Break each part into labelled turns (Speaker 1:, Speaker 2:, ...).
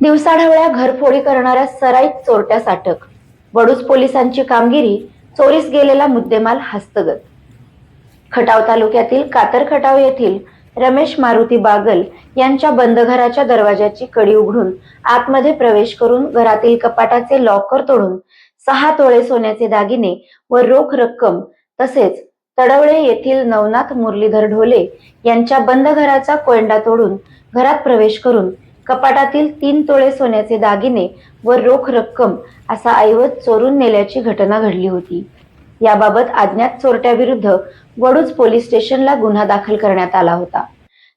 Speaker 1: दिवसाढवळ्या घरफोडी करणाऱ्या सराईत चोरट्यास अटक वडूज पोलिसांची कामगिरी चोरीस गेलेला मुद्देमाल हस्तगत. खटाव तालुक्यातील कातर खटाव येथील रमेश मारुती बागल यांच्या बंद घराच्या दरवाजाची कडी उघडून आतमध्ये प्रवेश करून घरातील कपाटाचे लॉकर तोडून सहा तोळे सोन्याचे दागिने व रोख रक्कम तसेच तडवळे येथील नवनाथ मुरलीधर ढोले यांच्या बंद घराचा कोयंडा तोडून घरात प्रवेश करून कपाटातील तीन तोळे सोन्याचे दागिने व रोख रक्कम असा ऐवज चोरून नेल्याची घटना घडली होती. याबाबत अज्ञात चोरट्याविरुद्ध वडूज पोलीस स्टेशनला गुन्हा दाखल करण्यात आला होता.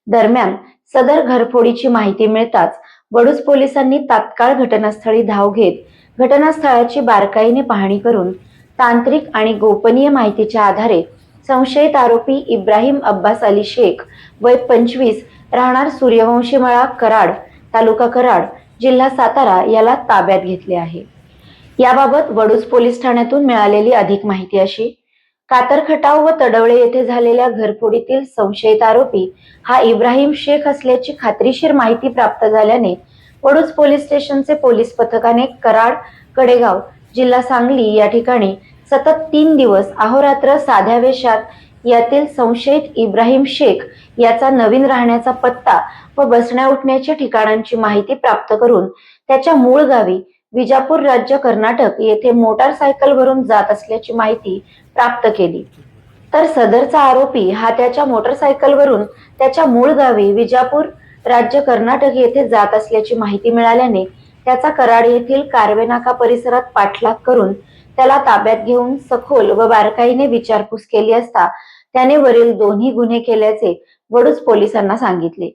Speaker 1: दरम्यान सदर घरफोडीची माहिती मिळताच वडूज पोलिसांनी तात्काळ घटनास्थळी धाव घेत घटनास्थळाची बारकाईने पाहणी करून तांत्रिक आणि गोपनीय माहितीच्या आधारे संशयित आरोपी इब्राहिम अब्बास अली शेख वय पंचवीस राहणार सूर्यवंशी मळा कराड तालुका कराड जिल्हा सातारा याला ताब्यात घेतले आहे. याबाबत वडूज पोलीस ठाण्यातून मिळालेली अधिक माहिती अशी कातरखटाव व तडवळे येथे झालेल्या घरफोडीतील संशयित आरोपी हा इब्राहिम शेख असल्याची खात्रीशीर माहिती प्राप्त झाल्याने वडूज पोलीस स्टेशनचे पोलीस पथकाने कराड कडेगाव जिल्हा सांगली या ठिकाणी सतत तीन दिवस अहोरात्र साध्या वेशात यातील संशयित इब्राहिम शेख याचा नवीन राहण्याचा पत्ता व बसण्या उठण्याच्या ठिकाणांची माहिती प्राप्त करून त्याच्या मूळ गावी विजापूर राज्य कर्नाटक येथे मोटारसायकलवरून जात असल्याची माहिती प्राप्त केली. तर सदरचा आरोपी हा त्याच्या मोटरसायकलवरून त्याच्या मूळ गावी विजापूर राज्य कर्नाटक येथे जात असल्याची माहिती मिळाल्याने त्याचा कराड येथील कार्वे नाका परिसरात पाठलाग करून त्याला ताब्यात घेऊन सखोल व बारकाईने विचारपूस केली असता त्याने वरील दोन्ही गुन्हे केल्याचे वडूज पोलिसांना सांगितले.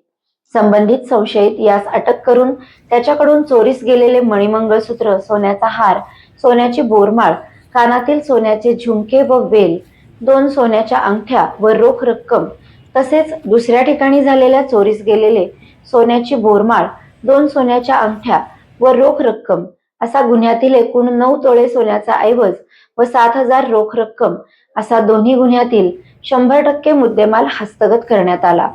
Speaker 1: संबंधित संशयित यास अटक करून त्याच्याकडून चोरीस गेलेले मणिमंगळसूत्र सोन्याचा हार सोन्याची बोरमाळ कानातील सोन्याचे झुमके व वेल दोन सोन्याच्या अंगठ्या व रोख रक्कम तसेच दुसऱ्या ठिकाणी झालेल्या चोरीस गेलेले सोन्याची बोरमाळ दोन सोन्याच्या अंगठ्या व रोख रक्कम असा गुन्ह्यातील एकूण नऊ तोळे सोन्याचा ऐवज व सात हजार रोख रक्कम असा दोन्ही गुन्ह्यातील शंभर टक्के मुद्देमाल हस्तगत करण्यात आला.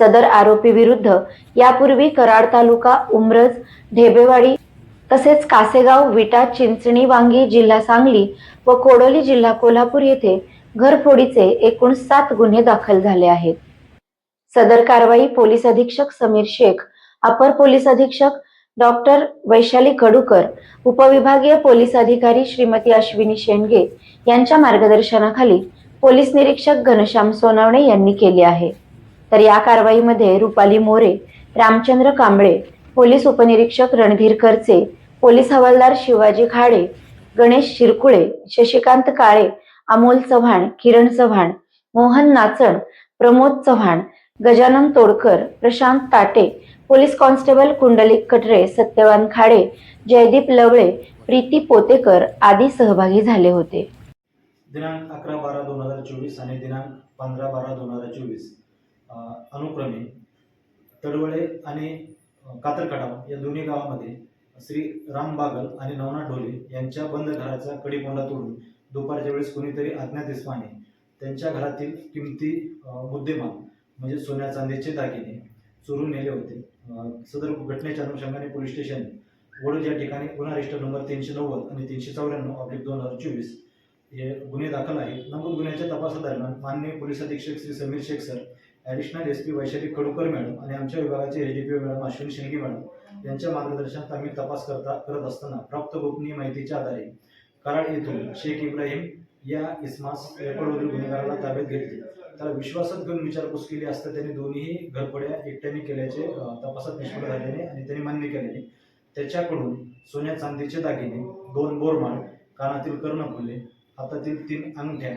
Speaker 1: सदर आरोपी विरुद्ध यापूर्वी कराड तालुका उमरज ढेबेवाडी तसेच कासेगाव विटा चिंचणी वांगी जिल्हा सांगली व कोडोली जिल्हा कोल्हापूर येथे घरफोडीचे एकूण सात गुन्हे दाखल झाले आहेत. सदर कारवाई पोलीस अधीक्षक समीर शेख अपर पोलीस अधीक्षक डॉक्टर वैशाली कडूकर उपविभागीय पोलीस अधिकारी श्रीमती अश्विनी शेंडगे यांच्या मार्गदर्शनाखाली पोलीस निरीक्षक घनश्याम सोनवणे यांनी केली आहे. तर या कारवाईमध्ये रुपाली मोरे रामचंद्र कांबळे पोलीस उपनिरीक्षक रणधीर करचे पोलीस हवालदार शिवाजी खाडे गणेश शिरकुळे शशिकांत काळे अमोल चव्हाण किरण चव्हाण मोहन नाचण प्रमोद चव्हाण गजानन तोडकर प्रशांत ताटे पोलीस कॉन्स्टेबल कुंडलिक कटरे सत्यवान खाडे जयदीप लवळे प्रीती पोतेकर आदी सहभागी झाले होते.
Speaker 2: दिनांक अकरा बारा दोन हजार चोवीस आणि दिनांक पंधरा बारा दोन हजार चोवीस अनुक्रमे तडवळे आणि कातरकडाव या दोन्ही गावामध्ये श्री राम बागल आणि नवनाथ ढोले यांच्या बंद घराचा कडीकोंडा तोडून दुपारच्या वेळेस कोणीतरी अज्ञात इस्माने त्यांच्या घरातील किमती मुद्देमाल म्हणजे सोन्या चांदीचे दागिने चोरून नेले होते. सदर घटनेच्या अनुषंगाने पोलीस स्टेशन वडूज या ठिकाणी गुन्हा रजिस्टर नंबर तीनशे नव्वद आणि तीनशे चौऱ्याण्णव ऑब्लिक दोन हजार चोवीस हे गुन्हे दाखल आहेत. नमूद गुन्ह्याच्या तपासादरम्यान माननीय पोलीस अधीक्षक Shri Sameer Shaikh sir additional S P Vaishali Kadukar madam आणि आमच्या विभागाचे H D P madam Ashwini Shinde madam यांच्या मार्गदर्शनात आम्ही तपास करता करत असताना प्राप्त गोपनीय माहितीच्या आधारे कराड येथून शेख इब्राहिम या इस्मास रेकॉर्डवरील गुन्हेगाराला ताब्यात घेतले. त्याला विश्वासात घेऊन विचारपूस केली असता त्यांनी दोन्ही घरफोड्या एकट्याने केल्याचे तपासात निष्फळ झाल्याने आणि त्यांनी मान्य केल्याने त्याच्याकडून सोन्या चांदीचे दागिने दोन बोरमाळ कानातील कर्णफुले हातातील तीन अंगठ्या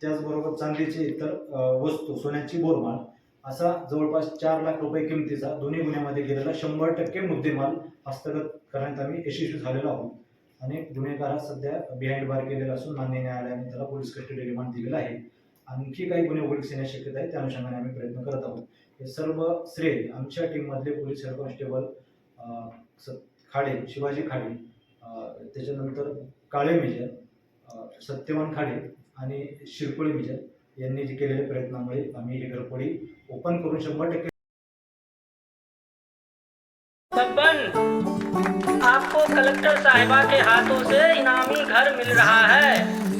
Speaker 2: त्याचबरोबर चांदीचे इतर वस्तू सोन्याची बोरमाळ असा जवळपास चार लाख रुपये किमतीचा दोन्ही गुन्ह्यामध्ये गेलेला शंभर टक्के मुद्देमाल हस्तगत करण्यात आम्ही यशस्वी झालेलो आहोत. आणि गुन्हेगारास सध्या बिहाइंड बार केलेला असून मान्य न्यायालयाने त्याला पोलीस कस्टडी रिमांड दिलेला आहे. आणखी काही गुन्हे उघडकीस येण्याची शक्यता आहे त्या अनुषंगाने आम्ही प्रयत्न करत आहोत. हे सर्व श्रेय आमच्या टीममधले police head constable Khade Shivaji Khade त्याच्यानंतर काळे मेजर सत्यवान खाडे आणि शिरकुळे मेजर यांनी जे केलेल्या प्रयत्नामुळे आम्ही ही घरफोडी ओपन करून शंभर टक्के
Speaker 3: आपको कलेक्टर साहिबा के हाथों से इनामी घर मिल रहा है।